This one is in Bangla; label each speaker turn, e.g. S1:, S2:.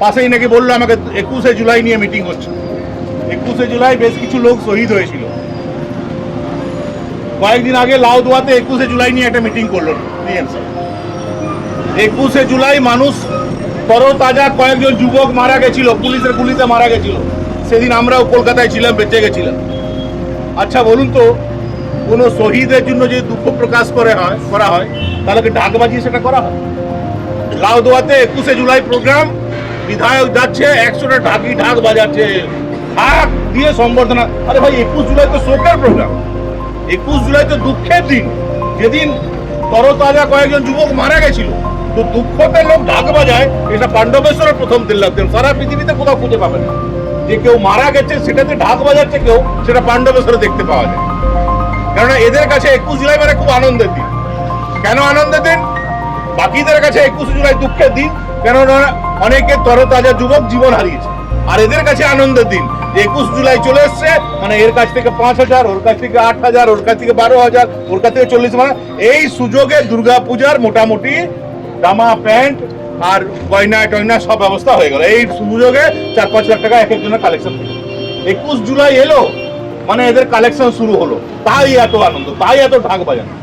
S1: পাশেই নাকি বলল আমাকে, একুশে জুলাই নিয়ে মিটিং হচ্ছে। একুশে জুলাই বেশ কিছু লোক শহীদ হয়েছিল। কয়েকদিন আগে লাউদোয়াতে একুশে জুলাই নিয়ে একটা মিটিং করল একুশে জুলাই মানুষ তরতাজা কয়েকজন যুবক মারা গেছিল, পুলিশের গুলিতে মারা গেছিল। সেদিন আমরাও কলকাতায় ছিলাম, বেঁচে গেছিলাম। আচ্ছা বলুন তো, কোনো শহীদের জন্য যদি দুঃখ প্রকাশ করে হয়, করা হয়, তাহলে বাজিয়ে সেটা করা হয়? লাউদোয়াতে একুশে জুলাই প্রোগ্রাম বিধায়ক যাচ্ছে, একশোটা ঢাকি ঢাক বাজাচ্ছে। ঢাক দিয়ে সম্বর্ধনা। আরে ভাই, একুশ জুলাই তো শোকের প্রোগ্রাম একুশ জুলাই তো দুঃখের দিন। যেদিন তরতাজা কয়েকজন যুবক মারা গেছিল, তো দুঃখতে লোক ঢাক বাজায়, এটা পাণ্ডবেশ্বরের প্রথম দিন লাগতেন সারা পৃথিবীতে কোথাও খুঁজে পাবে না। যে কেউ মারা গেছে, সেটাতে ঢাক বাজাচ্ছে কেউ, সেটা পাণ্ডবেশ্বরে দেখতে পাওয়া যায়। কেননা এদের কাছে একুশ জুলাই মানে খুব আনন্দের দিন। কেন আনন্দের দিন? বাকিদের কাছে একুশে জুলাই দুঃখের দিন, কেননা অনেকে তরতাজা যুবক জীবন হারিয়েছে। আর এদের কাছে আনন্দের দিন। একুশ জুলাই চলে এসছে মানে এর কাছ থেকে পাঁচ হাজার, ওর কাছ থেকে আট হাজার, ওর কাছ থেকে বারো হাজার, ওর কাছ থেকে চল্লিশ মানে এই সুযোগে দুর্গা পূজার মোটামুটি জামা, প্যান্ট আর গয়না, টয়না সব ব্যবস্থা হয়ে গেল। এই সুযোগে চার পাঁচ লাখ টাকা এক একজনের কালেকশন একুশ জুলাই এলো মানে এদের কালেকশন শুরু হলো। তাই এত আনন্দ, তাই এত ঢাক বাজানো।